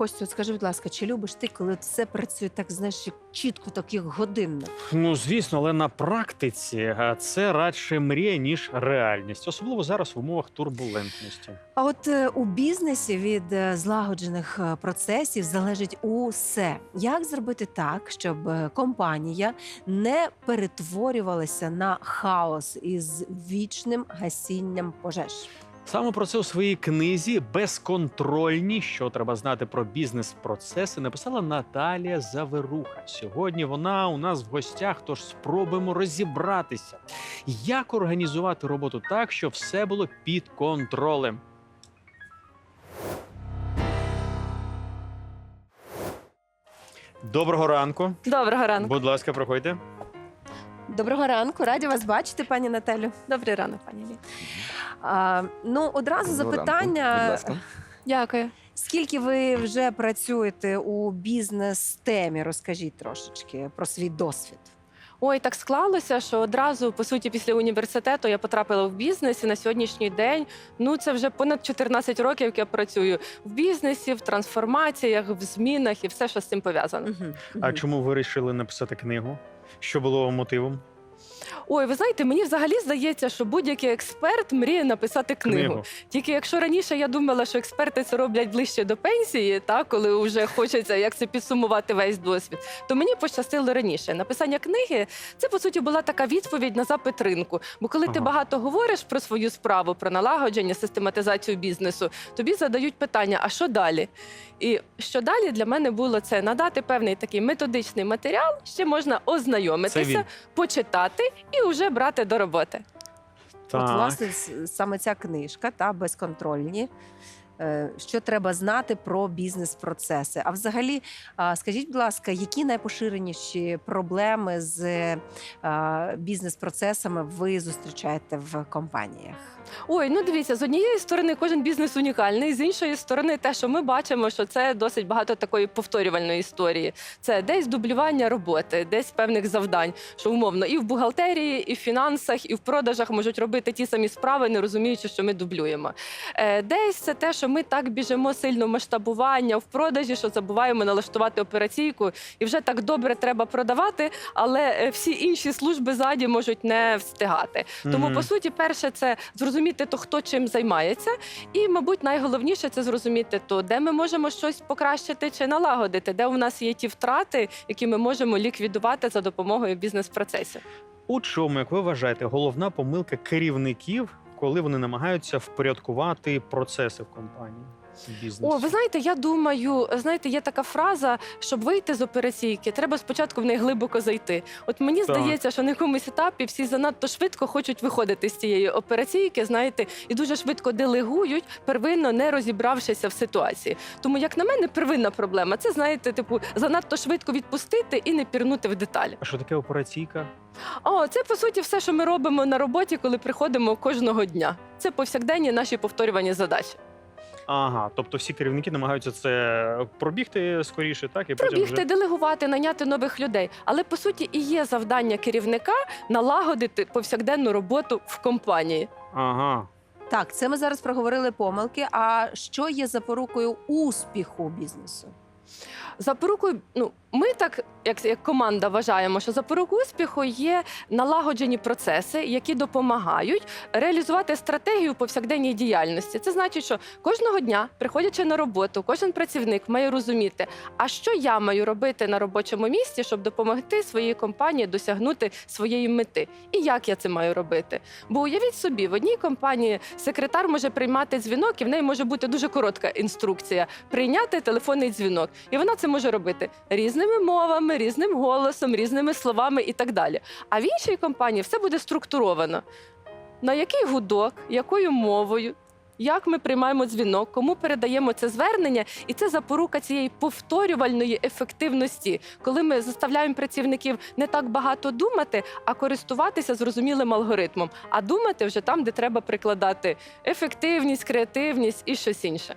Костю, от скажи, будь ласка, чи любиш ти, коли все працює так, знаєш, як чітко, так як годинно? Ну звісно, але на практиці це радше мрія ніж реальність, особливо зараз в умовах турбулентності. А от е, у бізнесі від е, злагоджених е, процесів залежить усе. Як зробити так, щоб компанія не перетворювалася на хаос із вічним гасінням пожеж? Саме про це у своїй книзі Безконтрольні, що треба знати про бізнес-процеси, написала Наталія Заверуха. Сьогодні вона у нас в гостях, тож спробуємо розібратися, як організувати роботу так, щоб все було під контролем. Доброго ранку. Доброго ранку. Будь ласка, проходьте. Доброго ранку, раді вас бачити, пані Наталю. Добрий ранок, пані Лі. А, ну, одразу Доброго ранку. запитання. Будь ласка. Дякую. Скільки ви вже працюєте у бізнес-темі? Розкажіть трошечки про свій досвід. Ой, так склалося, що одразу, по суті, після університету я потрапила в бізнес і на сьогоднішній день ну це вже понад 14 років, як я працюю в бізнесі, в трансформаціях, в змінах і все, що з цим пов'язано. А чому ви вирішили написати книгу? Що було мотивом? Ой, ви знаєте, мені взагалі здається, що будь-який експерт мріє написати книгу. Тільки якщо раніше я думала, що експерти це роблять ближче до пенсії, та коли вже хочеться як це підсумувати весь досвід, то мені пощастило раніше. Написання книги це по суті була така відповідь на запит ринку. Бо коли ти Ага. багато говориш про свою справу, про налагодження, систематизацію бізнесу, тобі задають питання: а що далі? І що далі для мене було це надати певний такий методичний матеріал, ще можна він. ознайомитися, почитати і вже брати до роботи. Так. От, власне, саме ця книжка та безконтрольні. Е, Що треба знати про бізнес-процеси? А взагалі, скажіть, будь ласка, які найпоширеніші проблеми з е, бізнес-процесами ви зустрічаєте в компаніях? Ой, ну дивіться, з однієї сторони кожен бізнес унікальний, з іншої сторони, те, що ми бачимо, що це досить багато такої повторювальної історії. Це десь дублювання роботи, десь певних завдань, що умовно і в бухгалтерії, і в фінансах, і в продажах можуть робити ті самі справи, не розуміючи, що ми дублюємо. Е, Десь це те, що ми так біжимо сильно масштабування в продажі, що забуваємо налаштувати операційку, і вже так добре треба продавати, але е, всі інші служби ззаді можуть не встигати. Тому, Мгм. по суті, перше, це зрозуміти, то хто чим займається, і, мабуть, найголовніше це зрозуміти, то де ми можемо щось покращити чи налагодити, де у нас є ті втрати, які ми можемо ліквідувати за допомогою бізнес-процесів. У чому, як ви вважаєте, головна помилка керівників, коли вони намагаються впорядкувати процеси в компанії бізнесу? О, ви знаєте, я думаю, знаєте, є така фраза, щоб вийти з операційки, треба спочатку в неї глибоко зайти. От мені Так. здається, що на якомусь етапі всі занадто швидко хочуть виходити з цієї операційки, знаєте, і дуже швидко делегують, первинно не розібравшися в ситуації. Тому, як на мене, первинна проблема це знаєте, типу, занадто швидко відпустити і не пірнути в деталі. А що таке операційка? О, це по суті все, що ми робимо на роботі, коли приходимо кожного дня. Це повсякденні наші повторювані задачі. Ага, тобто всі керівники намагаються це пробігти скоріше, так і потім Пробігти, вже... делегувати, найняти нових людей. Але по суті і є завдання керівника налагодити повсякденну роботу в компанії. Ага. Так, це ми зараз проговорили помилки. А що є запорукою успіху бізнесу? Запорукою, ну ми так, як, як команда, вважаємо, що запорукою успіху є налагоджені процеси, які допомагають реалізувати стратегію повсякденній діяльності. Це значить, що кожного дня, приходячи на роботу, кожен працівник має розуміти, а що я маю робити на робочому місці, щоб допомогти своїй компанії досягнути своєї мети, і як я це маю робити. Бо уявіть собі, в одній компанії секретар може приймати дзвінок, і в неї може бути дуже коротка інструкція прийняти телефонний дзвінок, і вона це може робити різними мовами, різним голосом, різними словами і так далі. А в іншій компанії все буде структуровано. На який гудок, якою мовою, як ми приймаємо дзвінок, кому передаємо це звернення, і це запорука цієї повторювальної ефективності, коли ми заставляємо працівників не так багато думати, а користуватися зрозумілим алгоритмом, а думати вже там, де треба прикладати ефективність, креативність і щось інше.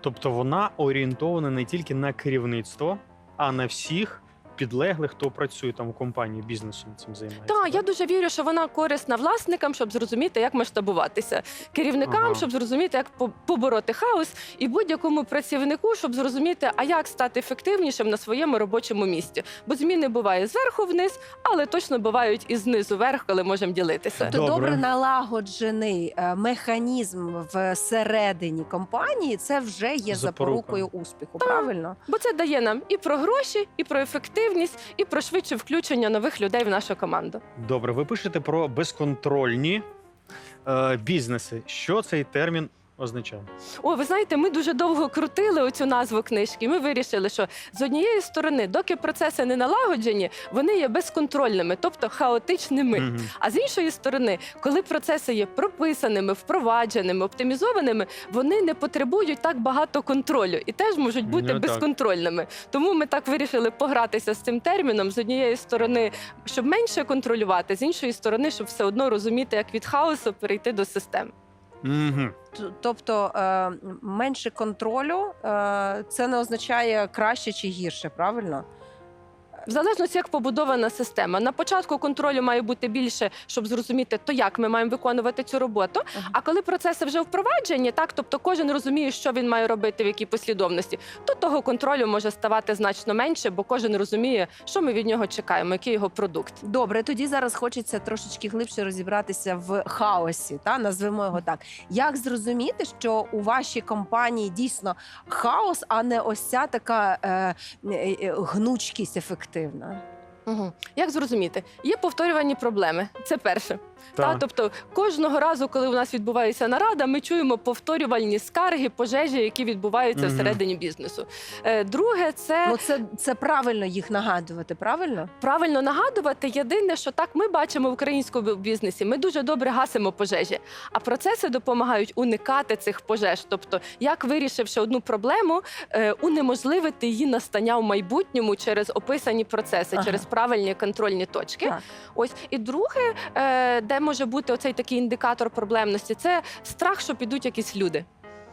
Тобто вона орієнтована не тільки на керівництво, а на всіх підлеглих, хто працює там у компанії бізнесом цим займається. Так, я дуже вірю, що вона корисна власникам, щоб зрозуміти, як масштабуватися, керівникам, Ага. щоб зрозуміти, як по- побороти хаос, і будь-якому працівнику, щоб зрозуміти, а як стати ефективнішим на своєму робочому місці. Бо зміни буває зверху вниз, але точно бувають і знизу вверх, коли можемо ділитися. Тобто Добре. добре налагоджений е, механізм всередині компанії це вже є Запорука. запорукою успіху. Правильно? Бо це дає нам і про гроші, і про ефективність, і про швидше включення нових людей в нашу команду. Добре, ви пишете про безконтрольні е, бізнеси. Що цей термін означає? О, ви знаєте, ми дуже довго крутили оцю назву книжки. Ми вирішили, що з однієї сторони, доки процеси не налагоджені, вони є безконтрольними, тобто хаотичними. Мгм. А з іншої сторони, коли процеси є прописаними, впровадженими, оптимізованими, вони не потребують так багато контролю і теж можуть бути Ну, так. безконтрольними. Тому ми так вирішили погратися з цим терміном з однієї сторони, щоб менше контролювати, з іншої сторони, щоб все одно розуміти, як від хаосу перейти до систем. Т- Тобто е, менше контролю е, це не означає краще чи гірше, правильно? В залежності, як побудована система. На початку контролю має бути більше, щоб зрозуміти, то як ми маємо виконувати цю роботу. Ага. А коли процеси вже впроваджені, так тобто кожен розуміє, що він має робити, в якій послідовності, то того контролю може ставати значно менше, бо кожен розуміє, що ми від нього чекаємо, який його продукт. Добре, тоді зараз хочеться трошечки глибше розібратися в хаосі, та назвемо його так. Як зрозуміти, що у вашій компанії дійсно хаос, а не ось ця така е, е, е, гнучкість ефективна? Угу. Як зрозуміти? Є повторювані проблеми. Це перше. Та, Так. тобто кожного разу, коли у нас відбувається нарада, ми чуємо повторювальні скарги, пожежі, які відбуваються Мгм. всередині бізнесу. Е, друге, це Ну це, це правильно їх нагадувати, правильно? правильно нагадувати. Єдине, що так ми бачимо в українському бізнесі. Ми дуже добре гасимо пожежі, а процеси допомагають уникати цих пожеж. Тобто, як вирішивши одну проблему, е, унеможливити її настання в майбутньому через описані процеси, Ага. через правильні контрольні точки. Так. Ось і друге, е, де може бути оцей такий індикатор проблемності, це страх, що підуть якісь люди.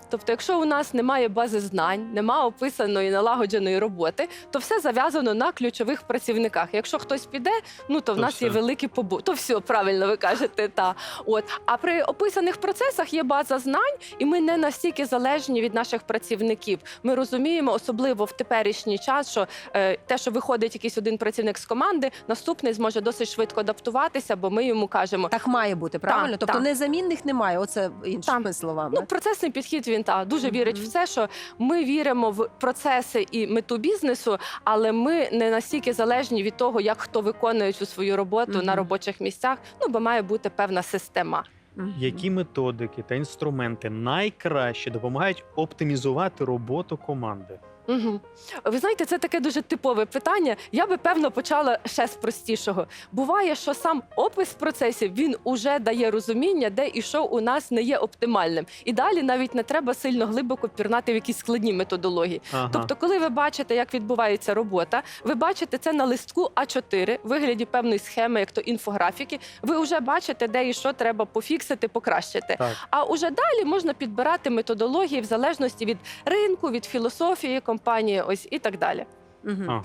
Тобто, якщо у нас немає бази знань, немає описаної налагодженої роботи, то все зав'язано на ключових працівниках. Якщо хтось піде, ну то в То нас є все. великі побу. То все правильно ви кажете. Та от а при описаних процесах є база знань, і ми не настільки залежні від наших працівників. Ми розуміємо, особливо в теперішній час, що е, те, що виходить якийсь один працівник з команди, наступний зможе досить швидко адаптуватися, бо ми йому кажемо. Так має бути, правильно? Так, тобто так. незамінних немає. Оце іншими словами. Ну, процесний підхід він та дуже вірить в це, що ми віримо в процеси і мету бізнесу, але ми не настільки залежні від того, як хто виконує цю свою роботу на робочих місцях. Ну бо має бути певна система. Які методики та інструменти найкраще допомагають оптимізувати роботу команди? Угу. Ви знаєте, це таке дуже типове питання. Я би певно почала ще з простішого. Буває, що сам опис процесів він уже дає розуміння, де і що у нас не є оптимальним. І далі навіть не треба сильно глибоко пірнати в якісь складні методології. Ага. Тобто, коли ви бачите, як відбувається робота, ви бачите це на листку А4 в вигляді певної схеми, як то інфографіки. Ви вже бачите, де і що треба пофіксити, покращити. так. А уже далі можна підбирати методології в залежності від ринку, від філософії компанії, ось і так далі. Угу. Ага.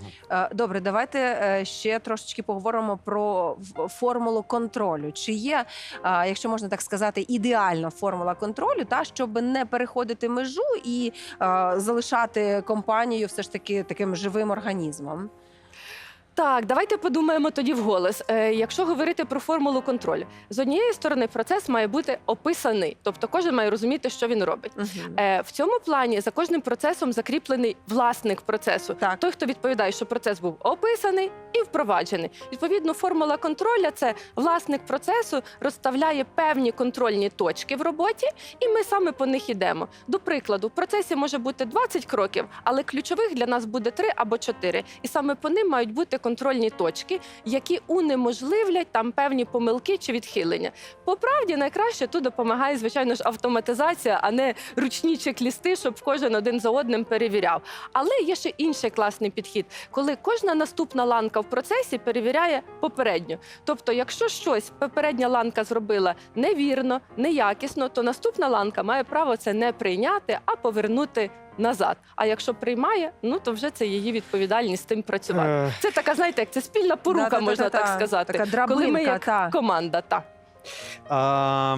Е, Добре, давайте е, ще трошечки поговоримо про в- формулу контролю. Чи є, е, якщо можна так сказати, ідеальна формула контролю, та щоб не переходити межу і залишати компанію все ж таки таким живим організмом? Так, давайте подумаємо тоді вголос. Е, якщо говорити про формулу контролю, з однієї сторони процес має бути описаний, тобто кожен має розуміти, що він робить. Е, в цьому плані за кожним процесом закріплений власник процесу. Так. Той, хто відповідає, що процес був описаний і впроваджений. Відповідно, формула контроля це власник процесу розставляє певні контрольні точки в роботі, і ми саме по них йдемо. До прикладу, в процесі може бути 20 кроків, але ключових для нас буде 3 або 4. І саме по ним мають бути контрольні точки, які унеможливлять там певні помилки чи відхилення. По правді найкраще тут допомагає, звичайно ж, автоматизація, а не ручні чек-лісти, щоб кожен один за одним перевіряв. Але є ще інший класний підхід, коли кожна наступна ланка в процесі перевіряє попередню. Тобто, якщо щось попередня ланка зробила невірно, неякісно, то наступна ланка має право це не прийняти, а повернути назад. А якщо приймає, ну то вже це її відповідальність з тим працювати. Е, Це така, знаєте, як це спільна порука, Да-да-да-да-да. можна так сказати. Така драбинка, Коли ми як та. команда, так. а,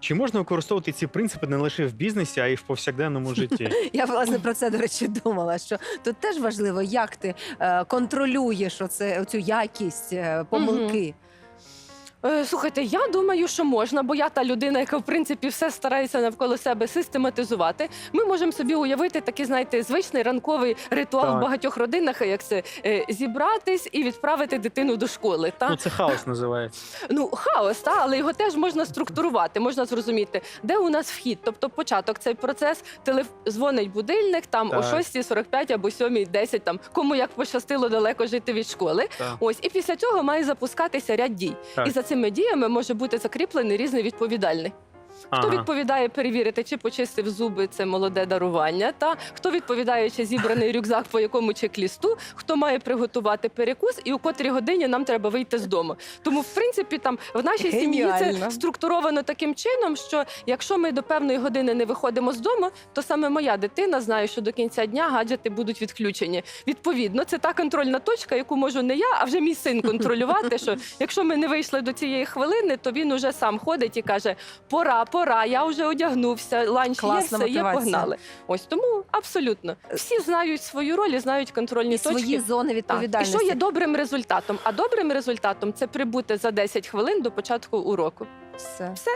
чи можна використовувати ці принципи не лише в бізнесі, а й в повсякденному житті? Я власне про це до речі думала. Що тут теж важливо, як ти е, контролюєш оце оцю якість е, помилки. Е, Слухайте, я думаю, що можна, бо я та людина, яка в принципі все старається навколо себе систематизувати. Ми можемо собі уявити такий, знаєте, звичний ранковий ритуал Так. в багатьох родинах, як це е, зібратись і відправити дитину до школи. Та Ну, це хаос називається. ну хаос, та але його теж можна структурувати, можна зрозуміти, де у нас вхід. Тобто, початок цей процес, телеф... дзвонить будильник там о Так. 6.45 або 7.10, там кому як пощастило далеко жити від школи. Так. Ось і після цього має запускатися ряд дій. Так. І за цими діями може бути закріплений різний відповідальний. Хто Ага. відповідає перевірити, чи почистив зуби, це молоде дарування. Та хто відповідає, чи зібраний рюкзак по якому чек-лісту, хто має приготувати перекус, і у котрій годині нам треба вийти з дому. Тому, в принципі, там в нашій сім'ї це структуровано таким чином, що якщо ми до певної години не виходимо з дому, то саме моя дитина знає, що до кінця дня гаджети будуть відключені. Відповідно, це та контрольна точка, яку можу не я, а вже мій син контролювати. Що якщо ми не вийшли до цієї хвилини, то він уже сам ходить і каже: пора, пора, я вже одягнувся, ланч Класна є, все є, мотивація. погнали. Ось тому абсолютно всі знають свою роль і знають контрольні І точки. свої зони Так. І відповідальності. що є добрим результатом? А добрим результатом це прибути за 10 хвилин до початку уроку. Все. Все.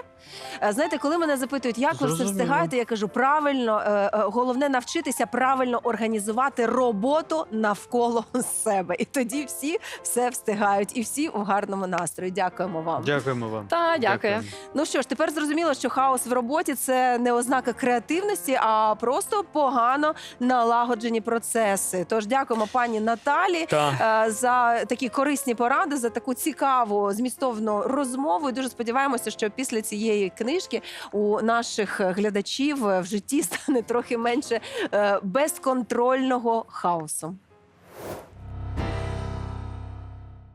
Е, Знаєте, коли мене запитують, як ви все Зрозуміло. встигаєте, я кажу, правильно, е, е, головне навчитися правильно організувати роботу навколо себе. І тоді всі все встигають, і всі у гарному настрої. Дякуємо вам. Дякуємо вам. Та дякую. Дякуємо. Ну що ж, тепер зрозуміло, що хаос в роботі це не ознака креативності, а просто погано налагоджені процеси. Тож дякуємо пані Наталі. Та. е, За такі корисні поради, за таку цікаву змістовну розмову. І дуже сподіваємося, що після цієї книжки у наших глядачів в житті стане трохи менше е, безконтрольного хаосу.